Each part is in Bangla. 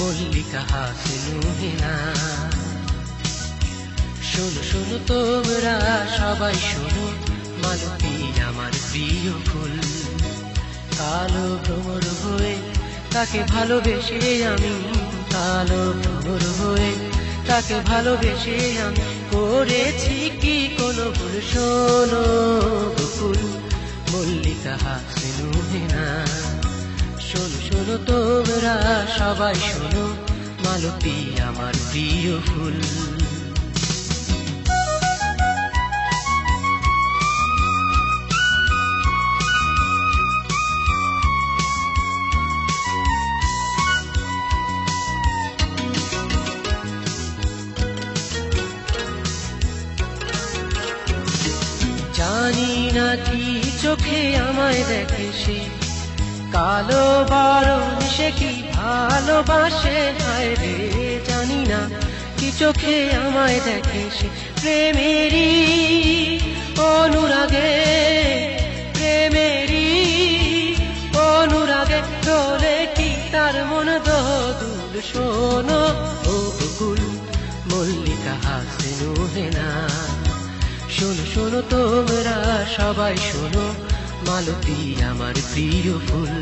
মল্লিকা হাসিনু হেনা। শোনো শোনো তোমরা, সবাই শোনো, মালতী আমার প্রিয় ফুল। কালো ভ্রমর হয়ে তাকে ভালোবেসে আমি, কালো ভ্রমর হয়ে তাকে ভালোবেসে আমি করেছি কি কোনো ভুল? শোনো বকুল মল্লিকা হাসিনু হেনা। শোনো তোমরা, সবাই শোনো, মালতী আমার প্রিয় ফুল। জানি না কি চোখে আমায় দেখে সে কালো বারণ সে কি ভালোবাসে? হায় রে, জানি না। কি চোখে আমায় দেখে সে প্রেমেরই অনুরাগে? প্রেমেরই অনুরাগে চলে কি তার মন দোদুল শোনো, ও বকুল, মল্লিকা হাসিনু না। শোনো শোনো তোমরা সবাই শোনো মালতী আমার প্রিয় ফুল।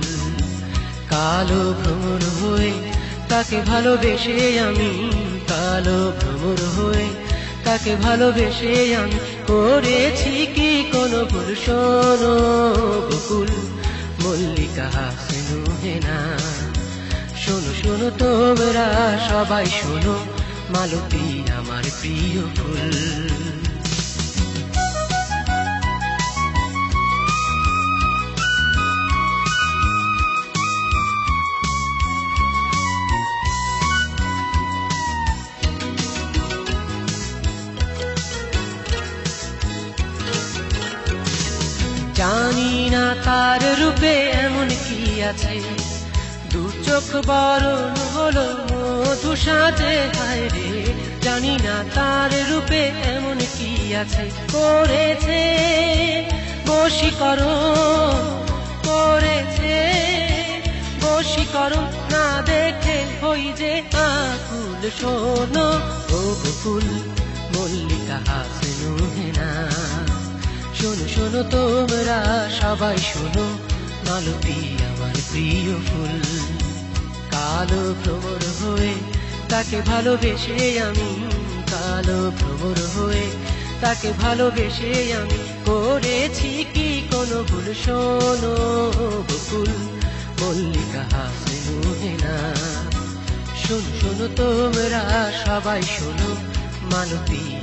কালো ভ্রমর হয়ে তাকে ভালোবেসে আমি, কালো ভ্রমর হয়ে তাকে ভালোবেসে আমি করেছি কি কোনো ভুল? শোনো বকুল, মল্লিকা হাসিনু হেনা শোনো শোনো তোমরা সবাই, শোনো মালতী আমার প্রিয় ফুল। জানি না তার রূপে এমন কি আছে। দু চোখ বরণ হলো মধু সাজে, হায় রে, জানি না তার রূপে এমন কি আছে। করেছে বশীকরণ করেছে বশীকরণ। না দেখে হই যে আকুল শোনো ও বকুল মল্লিকা হাসেনু হেনা শোনো শোনো তোমরা, সবাই শোনো মালতী আমার প্রিয় ফুল। কালো ভ্রমর হয়ে তাকে ভালোবেসে আমি, কালো ভ্রমর হয়ে তাকে ভালোবেসে আমি করেছি কি কোনো ভুল? শোনো বকুল, মল্লিকা হাসিনু হেনা শোনো শোনো তোমরা, সবাই শোনো, মালতী